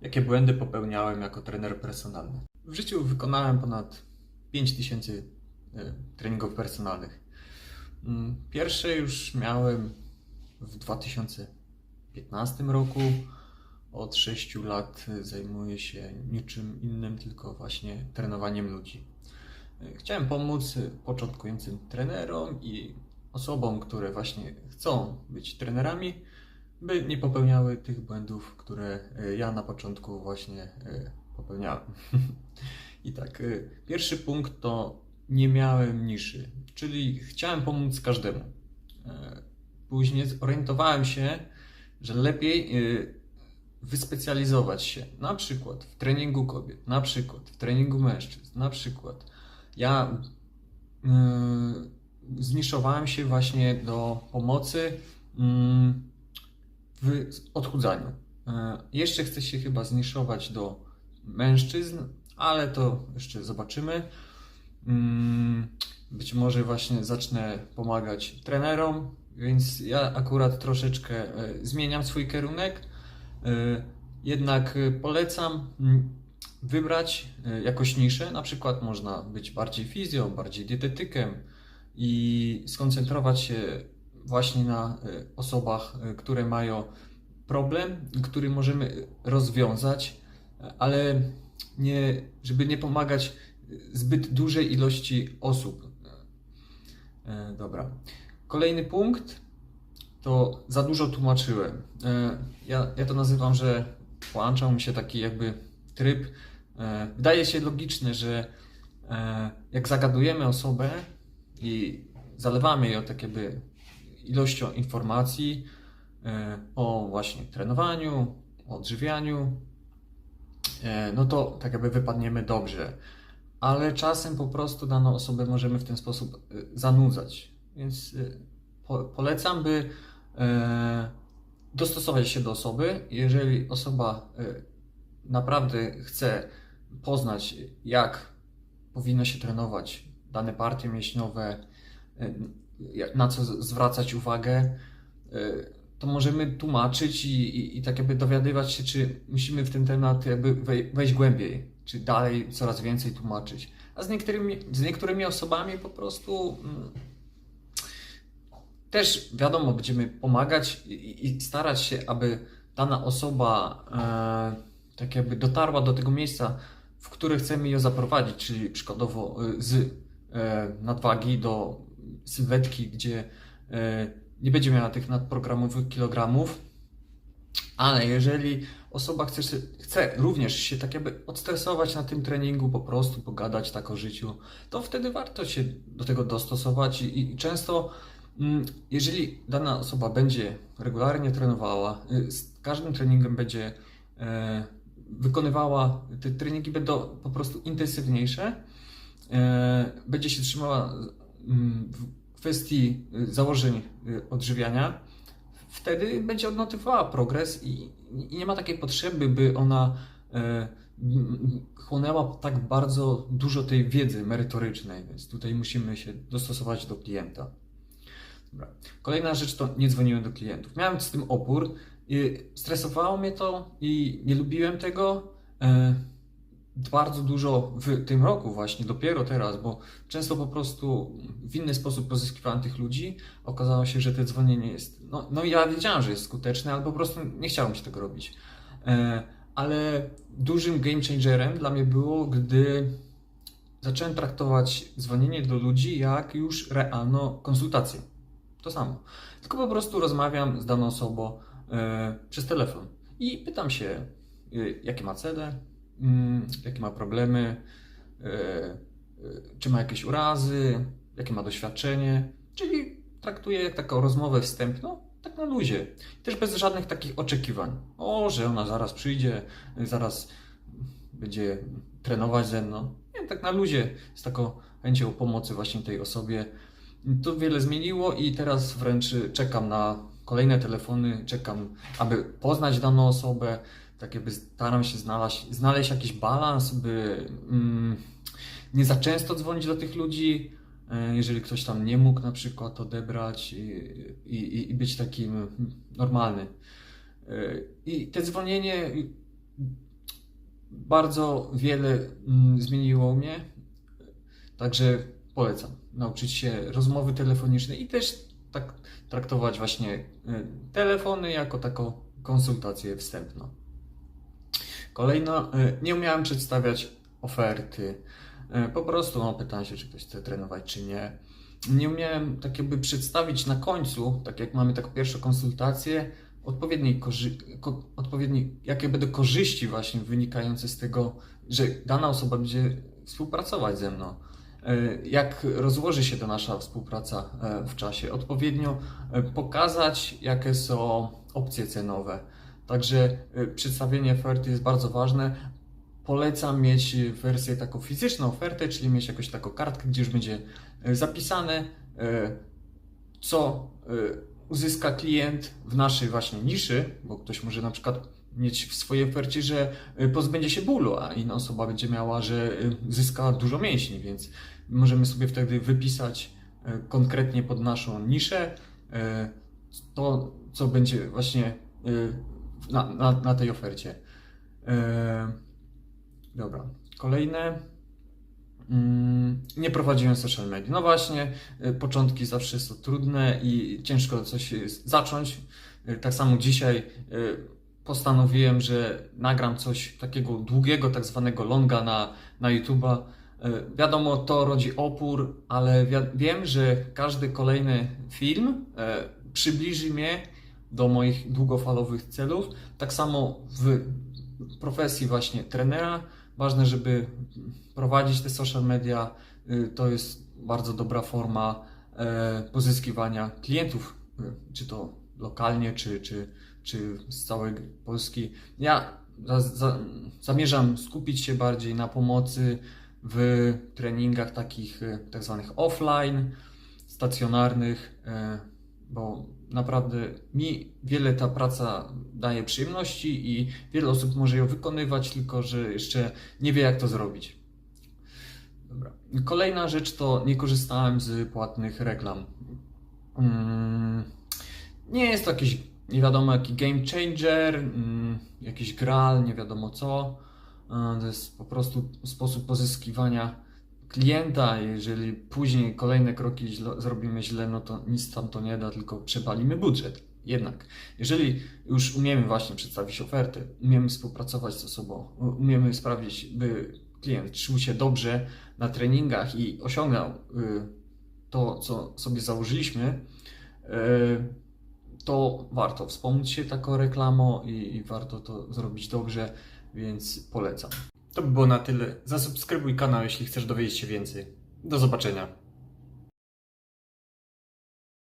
jakie błędy popełniałem jako trener personalny. W życiu wykonałem ponad 5000 y, treningów personalnych. Mm, Pierwsze już miałem w 2015 roku. Od 6 lat y, zajmuję się niczym innym, tylko właśnie trenowaniem ludzi. Y, Chciałem pomóc początkującym trenerom i osobom, które właśnie chcą być trenerami, by nie popełniały tych błędów, które y, ja na początku właśnie y, popełniałem. I tak, y, pierwszy punkt to nie miałem niszy, czyli chciałem pomóc każdemu. E, Później zorientowałem się, że lepiej wyspecjalizować się, na przykład w treningu kobiet, na przykład w treningu mężczyzn, na przykład. Ja zniszowałem się właśnie do pomocy mm, w odchudzaniu. E, Jeszcze chcę się chyba zniszować do mężczyzn, ale to jeszcze zobaczymy. Mm, Być może właśnie zacznę pomagać trenerom, więc ja akurat troszeczkę e, zmieniam swój kierunek. E, Jednak polecam mm, wybrać jakoś niszę. Na przykład można być bardziej fizją, bardziej dietetykiem i skoncentrować się właśnie na e, osobach, e, które mają problem, który możemy rozwiązać, e, ale nie, żeby nie pomagać zbyt dużej ilości osób. Dobra. Kolejny punkt to za dużo tłumaczyłem. Ja, ja to nazywam, że włączał mi się taki jakby tryb. Wydaje się logiczne, że jak zagadujemy osobę i zalewamy ją tak jakby ilością informacji e, o właśnie trenowaniu, odżywianiu, e, no to tak jakby wypadniemy dobrze. Ale czasem po prostu daną osobę możemy w ten sposób e, zanudzać. Więc po, polecam, by dostosować się do osoby. Jeżeli osoba naprawdę chce poznać, jak powinno się trenować dane partie mięśniowe, na co zwracać uwagę, e, to możemy tłumaczyć i, i, i tak jakby dowiadywać się, czy musimy w ten temat jakby wej- wejść głębiej, czy dalej coraz więcej tłumaczyć. A z niektórymi, z niektórymi osobami po prostu mm, też wiadomo, będziemy pomagać i, i- starać się, aby dana osoba e, tak jakby dotarła do tego miejsca, w które chcemy ją zaprowadzić, czyli przykładowo e, z nadwagi do sylwetki, gdzie e, nie będzie miała tych nadprogramowych kilogramów, ale jeżeli osoba chce, chce również się tak jakby odstresować na tym treningu, po prostu pogadać tak o życiu, to wtedy warto się do tego dostosować i, i często mm, jeżeli dana osoba będzie regularnie trenowała, y, z każdym treningiem będzie e, wykonywała, te treningi będą po prostu intensywniejsze, e, będzie się trzymała mm, w kwestii y, założeń y, odżywiania, wtedy będzie odnotowała progres i, nie ma takiej potrzeby, by ona e, chłonęła tak bardzo dużo tej wiedzy merytorycznej, więc tutaj musimy się dostosować do klienta. Dobra. Kolejna rzecz to nie dzwoniłem do klientów. Miałem z tym opór, i stresowało mnie to i nie lubiłem tego. Bardzo dużo w tym roku właśnie, dopiero teraz, bo często po prostu w inny sposób pozyskiwałem tych ludzi. Okazało się, że to dzwonienie jest, no, no ja wiedziałem, że jest skuteczne, ale po prostu nie chciałem się tego robić. E, ale dużym game changerem dla mnie było, gdy zacząłem traktować dzwonienie do ludzi jak już realną konsultację. To samo. Tylko po prostu rozmawiam z daną osobą e, przez telefon i pytam się, e, jakie ma cele, mm, jakie ma problemy, e, e, czy ma jakieś urazy, jakie ma doświadczenie. Czyli traktuję jak taką rozmowę wstępną, tak na luzie. Też bez żadnych takich oczekiwań. O, że ona zaraz przyjdzie, zaraz będzie trenować ze mną. Nie, tak na luzie, z taką chęcią pomocy właśnie tej osobie. To wiele zmieniło i teraz wręcz czekam na kolejne telefony, czekam, aby poznać daną osobę, tak jakby staram się znaleźć, znaleźć jakiś balans, by mm, nie za często dzwonić do tych ludzi, e, jeżeli ktoś tam nie mógł na przykład odebrać i, i, i być takim normalny. E, I te dzwonienie bardzo wiele mm, zmieniło mnie, także polecam nauczyć się rozmowy telefonicznej i też tak traktować właśnie y, telefony jako taką konsultację wstępną. Kolejno, y, nie umiałem przedstawiać oferty. Y, Po prostu no, pytałem się, czy ktoś chce trenować, czy nie. Nie umiałem tak jakby przedstawić na końcu, tak jak mamy taką pierwszą konsultację, odpowiedniej, ko- odpowiedniej jakie będą korzyści właśnie wynikające z tego, że dana osoba będzie współpracować ze mną. E, Jak rozłoży się ta nasza współpraca e, w czasie? Odpowiednio e, pokazać, jakie są opcje cenowe. Także e, przedstawienie oferty jest bardzo ważne. Polecam mieć wersję taką fizyczną ofertę, czyli mieć jakąś taką kartkę, gdzie już będzie e, zapisane, e, co uzyska klient w naszej właśnie niszy, bo ktoś może na przykład mieć w swojej ofercie, że pozbędzie się bólu, a inna osoba będzie miała, że zyska dużo mięśni, więc możemy sobie wtedy wypisać konkretnie pod naszą niszę to, co będzie właśnie na, na, na tej ofercie. E, Dobra, kolejne. Mm, Nie prowadziłem social media. No właśnie, y, początki zawsze są trudne i ciężko coś zacząć. Y, Tak samo dzisiaj y, postanowiłem, że nagram coś takiego długiego, tak zwanego longa na, na YouTube'a. Wiadomo, to rodzi opór, ale wi- wiem, że każdy kolejny film przybliży mnie do moich długofalowych celów. Tak samo w profesji właśnie trenera. Ważne, żeby prowadzić te social media. y, To jest bardzo dobra forma e, pozyskiwania klientów, y, czy to lokalnie, czy, czy, czy z całej Polski. Ja za, za, zamierzam skupić się bardziej na pomocy w treningach takich y, tak zwanych offline, stacjonarnych, e, bo naprawdę mi wiele ta praca daje przyjemności i wiele osób może ją wykonywać, tylko że jeszcze nie wie jak to zrobić. Dobra. Kolejna rzecz to nie korzystałem z płatnych reklam. Mm, Nie jest to jakiś nie wiadomo jaki game changer, mm, jakiś gral, nie wiadomo co. E, To jest po prostu sposób pozyskiwania klienta. Jeżeli później kolejne kroki źle, zrobimy źle, no to nic tam to nie da, tylko przepalimy budżet. Jednak, jeżeli już umiemy właśnie przedstawić ofertę, umiemy współpracować z osobą, u- umiemy sprawić, by klient czuł się dobrze na treningach i osiągnął y, to, co sobie założyliśmy, y, to warto wspomóc się taką reklamą i, i warto to zrobić dobrze, więc polecam. To by było na tyle. Zasubskrybuj kanał, jeśli chcesz dowiedzieć się więcej. Do zobaczenia.